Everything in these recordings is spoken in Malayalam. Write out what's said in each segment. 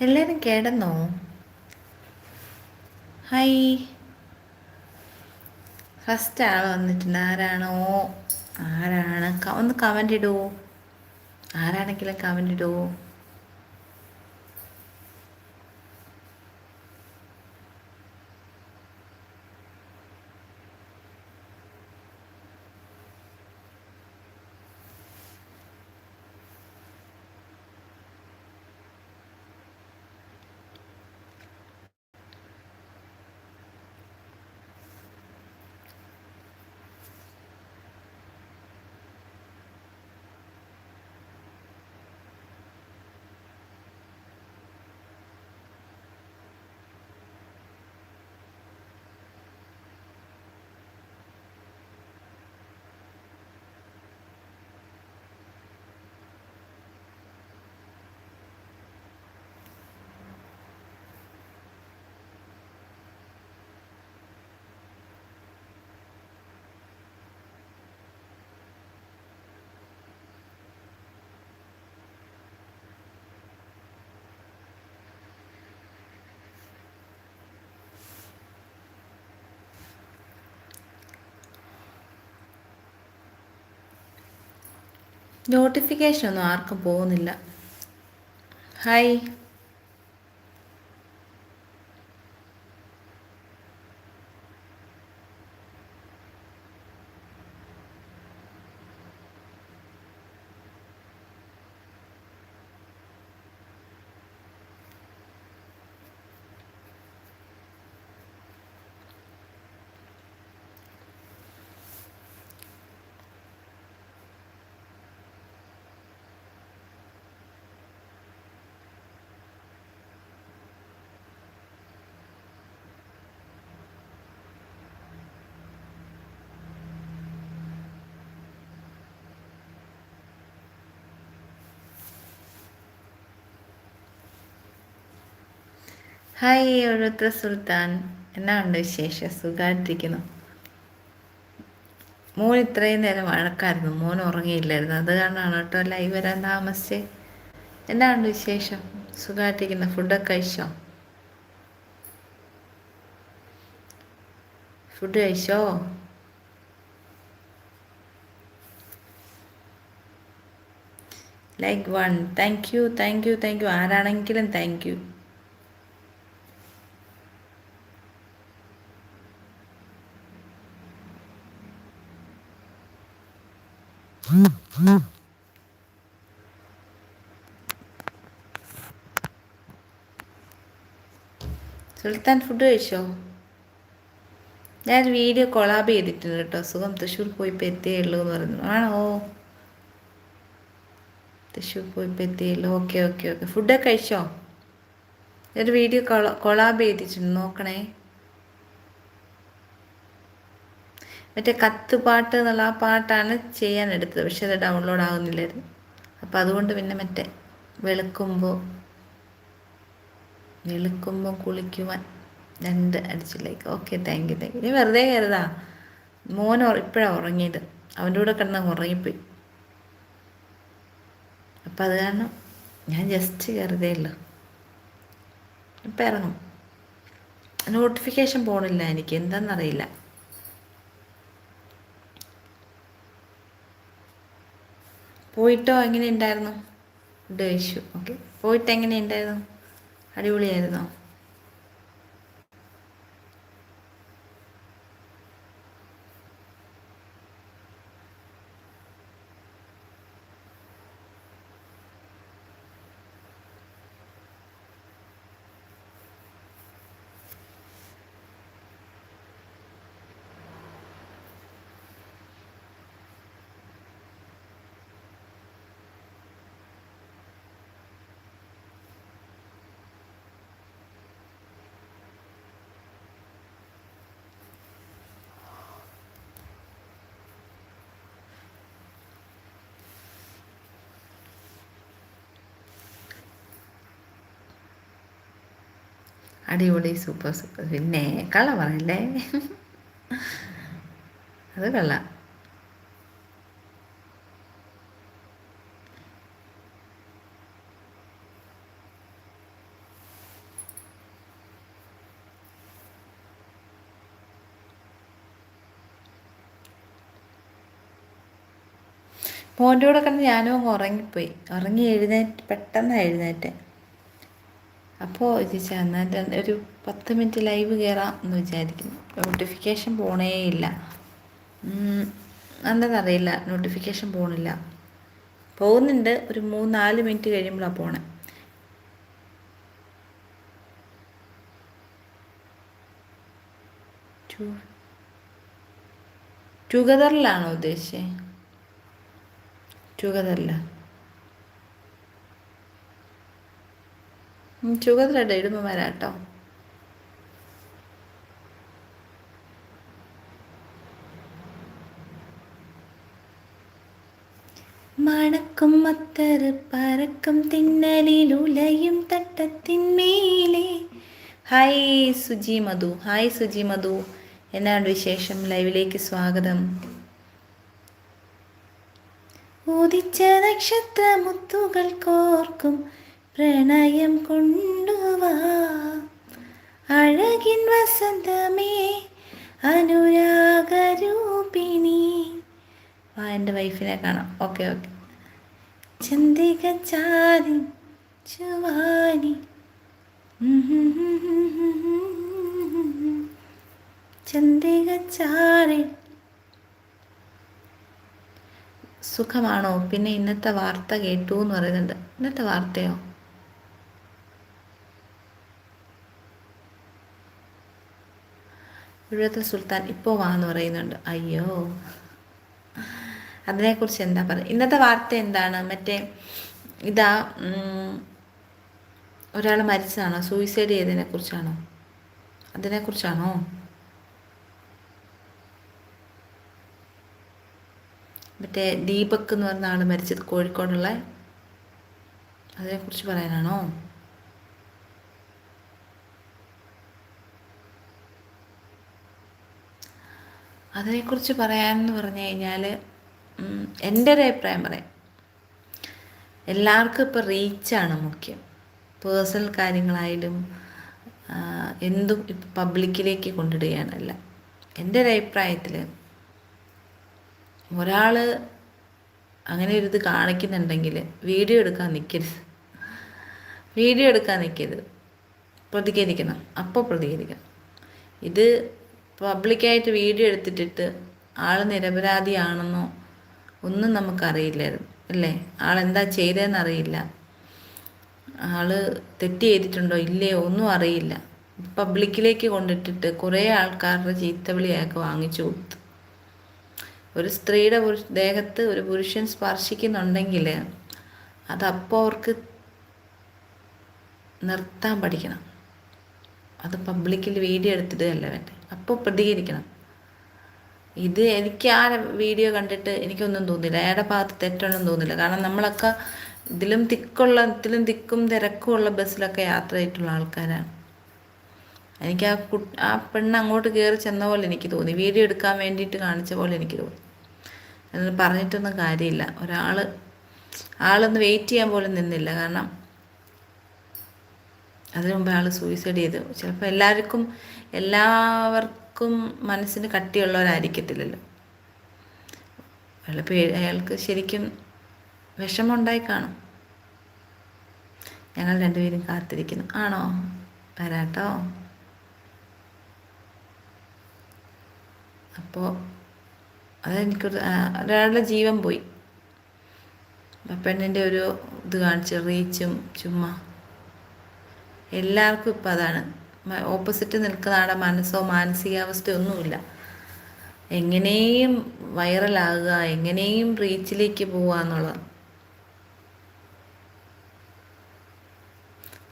എല്ലാവരും കേടന്നോ? ഹൈ ഫസ്റ്റ് ആൾ വന്നിട്ടുണ്ട്. ആരാണോ? ആരാണ്? ഒന്ന് കമന്റ് ഇടുമോ ആരാണെങ്കിലും കമന്റ് ഇടുമോ നോട്ടിഫിക്കേഷൻ ഒന്നും ആർക്കും പോകുന്നില്ല. ഹായ് ഹായ് ഒഴുത്ര സുൽത്താൻ. എന്നാണ്ട് വിശേഷം? സുഖമായിട്ടിരിക്കുന്നു മോൻ ഇത്രയും നേരം വഴക്കായിരുന്നു. മോൻ ഉറങ്ങിയില്ലായിരുന്നു. അത് കാരണമാണ് കേട്ടോ ലൈവ് വരാൻ താമസിച്ച്. എന്നാണ്ട് വിശേഷം? സുഖമായിട്ടിരിക്കുന്നു ഫുഡൊക്കെ കഴിച്ചോ? ഫുഡ് കഴിച്ചോ? Like one thank you thank you thank you ആരാണെങ്കിലും താങ്ക് യു സുൽത്താൻ ഫുഡ് കഴിച്ചോ? ഞാൻ വീഡിയോ കൊളാബ് ചെയ്തിട്ടുണ്ട് കേട്ടോ. സുഖം. തൃശ്ശൂർ പോയി എത്തിയേ ഉള്ളൂ എന്ന് പറഞ്ഞു. ആണോ? തൃശ്ശൂർ പോയി എത്തിയേ ഉള്ളൂ. Okay okay okay. ഫുഡൊക്കെ കഴിച്ചോ? ഞാൻ വീഡിയോ കൊളാബ് ചെയ്തിട്ടുണ്ട്. നോക്കണേ. മറ്റേ കത്ത് പാട്ട് എന്നുള്ള ആ പാട്ടാണ് ചെയ്യാൻ എടുത്തത് പക്ഷെ അത് ഡൗൺലോഡ് ആകുന്നില്ലായിരുന്നു അപ്പം അതുകൊണ്ട് പിന്നെ മറ്റേ വെളുക്കുമ്പോൾ വെളുക്കുമ്പോൾ കുളിക്കുവാൻ രണ്ട് അടിച്ചില്ലേക്ക് okay thank you thank you. ഇനി വെറുതെ കരുതാ. മോൻ ഇപ്പോഴാണ് ഉറങ്ങിയത്. അവന്റെ കൂടെ കിടന്ന് ഉറങ്ങിപ്പോയി. അപ്പം അത് കാരണം ഞാൻ ജസ്റ്റ് കരുതേ ഉള്ളു. ഇപ്പം ഇറങ്ങും. നോട്ടിഫിക്കേഷൻ പോണില്ല എനിക്ക്. എന്താണെന്നറിയില്ല പോയിട്ടോ? എങ്ങനെ ഉണ്ടായിരുന്നു ഫുഡ് കഴിച്ചു ഓക്കെ. പോയിട്ട് എങ്ങനെ ഉണ്ടായിരുന്നു അടിപൊളിയായിരുന്നോ? അടിപൊളി സൂപ്പർ സൂപ്പർ പിന്നെ കള പറയല്ലേ? അത് കള്ള. മോന്റെ കൂടെ കണ്ട് ഞാനും ഉറങ്ങിപ്പോയി. ഉറങ്ങി എഴുന്നേറ്റ് പെട്ടെന്ന് എഴുന്നേറ്റ്. അപ്പോൾ ഇത് എന്നാൽ ഒരു പത്ത് മിനിറ്റ് ലൈവ് കയറാം എന്ന് വിചാരിക്കുന്നു. നോട്ടിഫിക്കേഷൻ പോണേ ഇല്ല എന്താണെന്നറിയില്ല നോട്ടിഫിക്കേഷൻ പോണില്ല. പോകുന്നുണ്ട്. ഒരു മൂന്ന് നാല് മിനിറ്റ് കഴിയുമ്പോഴാണ് പോണേ. ടുഗദറിലാണോ ഉദ്ദേശിച്ചത് ടുഗദറില ടുഗദറിടെ ഇടുമ്പോൾ വരാം കേട്ടോ മണക്കും മത്തറ് പറക്കും തിന്നലിൽ ഉലയും തട്ടത്തിന്മേലെ ഹായ് സുജി മധു. ഹായ് സുജി മധു. എന്നാണ് വിശേഷം? ലൈവിലേക്ക് സ്വാഗതം. ഉദിച്ച നക്ഷത്ര മുത്തുകൾ കോർക്കും. പ്രണയം കൊണ്ടുവാ അഴകിൻ വസന്തമേ അനുരാഗരൂപിണി. ആ എന്റെ വൈഫിനെ കാണാം. Okay okay. ചന്ദിക ചാരി ചുവാനി ചന്ദിക ചാരി. സുഖമാണോ? പിന്നെ ഇന്നത്തെ വാർത്ത കേട്ടു എന്ന് പറയുന്നുണ്ട്. ഇന്നത്തെ വാർത്തയോ? ഇവിടുത്തെ സുൽത്താൻ ഇപ്പോൾ വാന്ന് പറയുന്നുണ്ട്. അയ്യോ. അതിനെക്കുറിച്ച് എന്താ പറയുക ഇന്നത്തെ വാർത്ത എന്താണ്? മറ്റേ ഇതാ ഒരാൾ മരിച്ചതാണോ? സൂയിസൈഡ് ചെയ്തതിനെ കുറിച്ചാണോ അതിനെക്കുറിച്ചാണോ? മറ്റേ ദീപക് എന്ന് പറഞ്ഞ ആൾ മരിച്ചത് കോഴിക്കോടുള്ള അതിനെക്കുറിച്ച് പറയാനാണോ? അതിനെക്കുറിച്ച് പറയാമെന്ന് പറഞ്ഞു കഴിഞ്ഞാൽ എന്റെ ഒരു അഭിപ്രായം പറയാം. എല്ലാവർക്കും ഇപ്പോൾ റീച്ചാണ് മുഖ്യം. പേഴ്സണൽ കാര്യങ്ങളായാലും എന്തും ഇപ്പം പബ്ലിക്കിലേക്ക് കൊണ്ടിടുകയാണല്ല എന്റെ ഒരു അഭിപ്രായത്തിൽ ഒരാൾ അങ്ങനെ ഒരു ഇത് കാണിക്കുന്നുണ്ടെങ്കിൽ വീഡിയോ എടുക്കാൻ നിൽക്കരുത് വീഡിയോ എടുക്കാൻ നിൽക്കരുത് പ്രതികരിക്കണം. അപ്പോൾ പ്രതികരിക്കണം. ഇത് പബ്ലിക്കായിട്ട് വീഡിയോ എടുത്തിട്ടിട്ട് ആൾ നിരപരാധിയാണെന്നോ ഒന്നും നമുക്കറിയില്ലായിരുന്നു അല്ലേ? ആളെന്താ ചെയ്തതെന്ന് അറിയില്ല ആൾ തെറ്റ് ചെയ്തിട്ടുണ്ടോ ഇല്ലേ ഒന്നും അറിയില്ല. പബ്ലിക്കിലേക്ക് കൊണ്ടിട്ടിട്ട് കുറേ ആൾക്കാരുടെ ചീത്തവിളി അയാൾക്ക് വാങ്ങിച്ചു കൊടുത്തു. ഒരു സ്ത്രീയുടെ ദേഹത്ത് ഒരു പുരുഷൻ സ്പർശിക്കുന്നുണ്ടെങ്കിൽ അതപ്പോൾ അവർക്ക് നിർത്താൻ പഠിക്കണം. അത് പബ്ലിക്കിൽ വീഡിയോ എടുത്തിട്ടല്ല വേണ്ടേ? അപ്പോൾ പ്രതികരിക്കണം. ഇത് എനിക്ക് ആ വീഡിയോ കണ്ടിട്ട് എനിക്കൊന്നും തോന്നില്ല അയാളുടെ ഭാഗത്ത് തെറ്റൊന്നും തോന്നില്ല കാരണം നമ്മളൊക്കെ ഇതിലും തിക്കുള്ള ഇതിലും തിക്കും തിരക്കും ഉള്ള ബസ്സിലൊക്കെ യാത്ര ചെയ്തിട്ടുള്ള ആൾക്കാരാണ്. എനിക്ക് ആ കു ആ പെണ്ണ് അങ്ങോട്ട് കയറി ചെന്ന പോലെ എനിക്ക് തോന്നി. വീഡിയോ എടുക്കാൻ വേണ്ടിയിട്ട് കാണിച്ച പോലെ എനിക്ക് തോന്നി. അതിന് പറഞ്ഞിട്ടൊന്നും കാര്യമില്ല. ഒരാൾ ആളൊന്ന് വെയിറ്റ് ചെയ്യാൻ പോലും നിന്നില്ല. കാരണം അതിനു മുമ്പ് ആൾ സൂയിസൈഡ് ചെയ്തു. ചിലപ്പോൾ എല്ലാവർക്കും എല്ലാവർക്കും മനസ്സിന് കട്ടിയുള്ളവരായിരിക്കത്തില്ലല്ലോ. അയാളിപ്പോൾ അയാൾക്ക് ശരിക്കും വിഷമമുണ്ടായി കാണും. ഞങ്ങൾ രണ്ടുപേരും കാത്തിരിക്കുന്നു. ആണോ? വരാട്ടോ. അപ്പോൾ അതെനിക്കൊരു ഒരാളുടെ ജീവൻ പോയി. പെണ്ണിന്റെ ഒരു ഇത് കാണിച്ച് റീച്ചും ചുമ്മാ. എല്ലാവർക്കും ഇപ്പം അതാണ്. ഓപ്പോസിറ്റ് നിൽക്കുന്ന ആളുടെ മനസ്സോ മാനസികാവസ്ഥയോ ഒന്നുമില്ല. എങ്ങനെയും വൈറലാകുക എങ്ങനെയും റീച്ചിലേക്ക് പോവുക എന്നുള്ളത്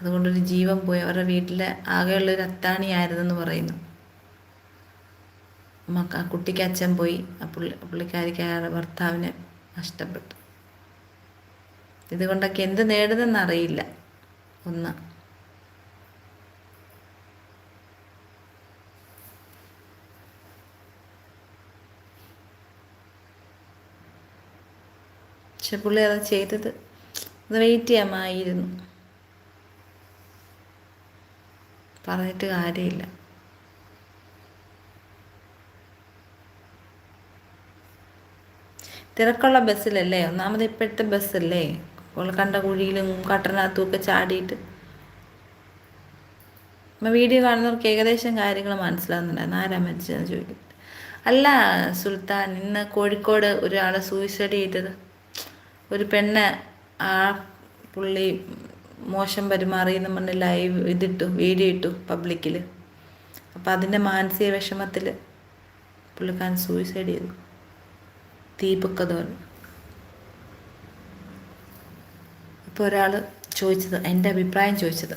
അതുകൊണ്ടൊരു ജീവൻ പോയി. അവരുടെ വീട്ടിലെ ആകെയുള്ളൊരു അത്താണിയായിരുന്നെന്ന് പറയുന്നു. മക്ക കുട്ടിക്ക് അച്ഛൻ പോയി. പുള്ളി പുള്ളിക്കാരിക്ക് അയാളുടെ ഭർത്താവിനെ നഷ്ടപ്പെട്ടു. ഇതുകൊണ്ടൊക്കെ എന്ത് നേടുന്നെന്നറിയില്ല. ഒന്ന് പക്ഷെ പുള്ളി അത് ചെയ്തത്. അത് വെയിറ്റ് ചെയ്യാമായിരുന്നു. പറഞ്ഞിട്ട് കാര്യമില്ല. തിരക്കുള്ള ബസ്സിലല്ലേ? ഒന്നാമത് ഇപ്പോഴത്തെ ബസ്സല്ലേ? കണ്ട കുഴിയിലും കട്ടനകത്തും ഒക്കെ ചാടിയിട്ട് വീഡിയോ കാണുന്നവർക്ക് ഏകദേശം കാര്യങ്ങൾ മനസ്സിലാകുന്നുണ്ടായിരുന്നു ആരാ മരിച്ചതെന്ന് ചോദിക്കും. അല്ല സുൽത്താൻ ഇന്ന് കോഴിക്കോട് ഒരാളെ സൂയിസൈഡ് ചെയ്തത്. ഒരു പെണ്ണ് ആ പുള്ളി മോശം പെരുമാറി എന്ന് പറഞ്ഞ് ലൈവ് ഇതിട്ടു വീഡിയോ ഇട്ടു പബ്ലിക്കിൽ അപ്പം അതിന്റെ മാനസിക വിഷമത്തിൽ പുള്ളിക്കാരൻ സൂയിസൈഡ് ചെയ്തു. ദീപക്കതോൻ ഇപ്പോൾ ഒരാൾ ചോദിച്ചത് എന്റെ അഭിപ്രായം ചോദിച്ചത്.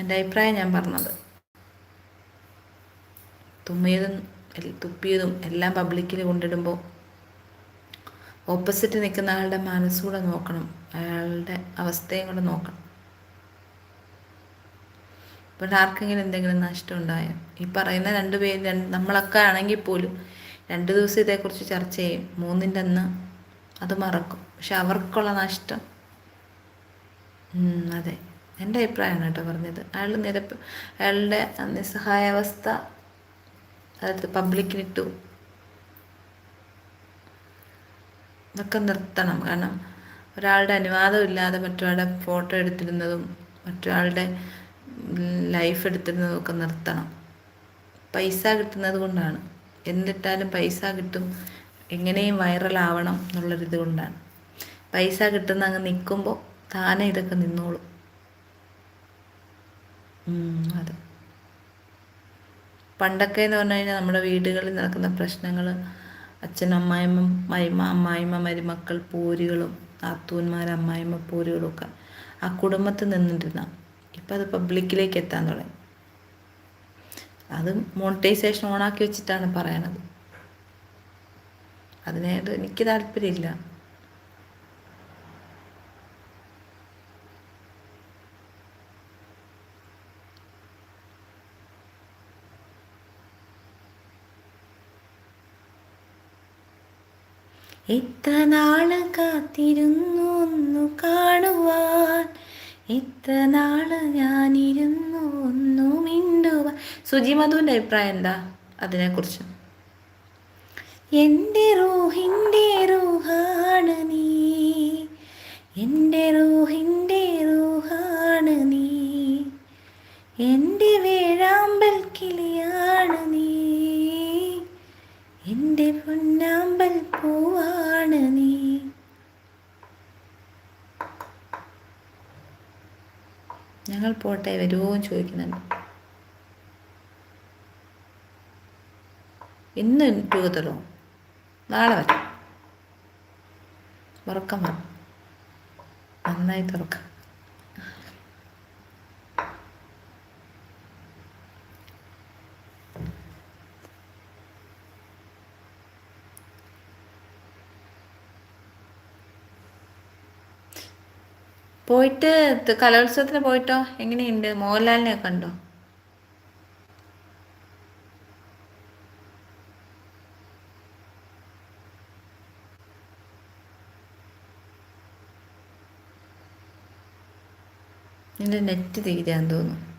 എന്റെ അഭിപ്രായം ഞാൻ പറഞ്ഞത്. തുമ്മിയതും തുപ്പിയതും എല്ലാം പബ്ലിക്കിൽ കൊണ്ടിടുമ്പോൾ ഓപ്പോസിറ്റ് നിൽക്കുന്ന ആളുടെ മനസ്സുകൂടെ നോക്കണം. അയാളുടെ അവസ്ഥയും കൂടെ നോക്കണം. ഇപ്പം ആർക്കെങ്കിലും എന്തെങ്കിലും നഷ്ടം ഉണ്ടായോ? ഈ പറയുന്ന രണ്ട് പേര് രണ്ട് നമ്മളൊക്കെ ആണെങ്കിൽ പോലും രണ്ട് ദിവസം ഇതേക്കുറിച്ച് ചർച്ച ചെയ്യും. മൂന്നിന്റെ അന്ന് അത് മറക്കും. പക്ഷെ അവർക്കുള്ള നഷ്ടം. അതെ. എന്റെ അഭിപ്രായമാണ് കേട്ടോ പറഞ്ഞത്. അയാൾ നിരപ്പ് അയാളുടെ നിസ്സഹായാവസ്ഥ അതായത് പബ്ലിക്കിനിട്ടു ഇതൊക്കെ നിർത്തണം. കാരണം ഒരാളുടെ അനുവാദം ഇല്ലാതെ മറ്റൊരാളുടെ ഫോട്ടോ എടുത്തിരുന്നതും മറ്റൊരാളുടെ ലൈഫ് എടുത്തിരുന്നതും ഒക്കെ നിർത്തണം. പൈസ കിട്ടുന്നത് കൊണ്ടാണ്. എന്നിട്ടാലും പൈസ കിട്ടും. എങ്ങനെയും വൈറലാവണം എന്നുള്ളൊരിത് കൊണ്ടാണ്. പൈസ കിട്ടുന്ന അങ്ങ് നിൽക്കുമ്പോൾ താനെ ഇതൊക്കെ നിന്നോളും. അതെ. പണ്ടൊക്കെ എന്ന് പറഞ്ഞു കഴിഞ്ഞാൽ നമ്മുടെ വീടുകളിൽ നടക്കുന്ന പ്രശ്നങ്ങൾ അച്ഛൻ അമ്മായിമ്മ മൈമ അമ്മായിമ്മ മരുമക്കൾ പോരുകളും നാത്തൂന്മാർ അമ്മായിമ്മ പോരുകളും ഒക്കെ ആ കുടുംബത്തിൽ നിന്നിരുന്ന. ഇപ്പം അത് പബ്ലിക്കിലേക്ക് എത്താൻ തുടങ്ങി. അത് മോണിറ്റൈസേഷൻ ഓണാക്കി വെച്ചിട്ടാണ് പറയണത്. അതിനായിട്ട് എനിക്ക് താല്പര്യമില്ല. എത്ര നാൾ കാത്തിരുന്നു ഒന്നു കാണുവാൻ? എത്ര നാൾ ഞാനിരുന്നു ഒന്നു മിണ്ടുവാൻ? സുജി മധുവിന്റെ അഭിപ്രായം എന്താ അതിനെക്കുറിച്ച്? എന്റെ റൂഹിന്റെ റൂഹാണ് നീ. എന്റെ റൂഹിന്റെ റൂഹാണ് പോട്ടെ വരുമോ ചോദിക്കുന്നുണ്ട്. ഇന്ന് ടൂതറോ നാളെ വരാം. ഉറക്കം വരും. നന്നായി തുറക്കാം. പോയിട്ട് കലോത്സവത്തിന് പോയിട്ടോ? എങ്ങനെയുണ്ട്? മോഹൻലാലിനെ കണ്ടോ? നിന്റെ നെറ്റ് തീരാൻ തോന്നുന്നു.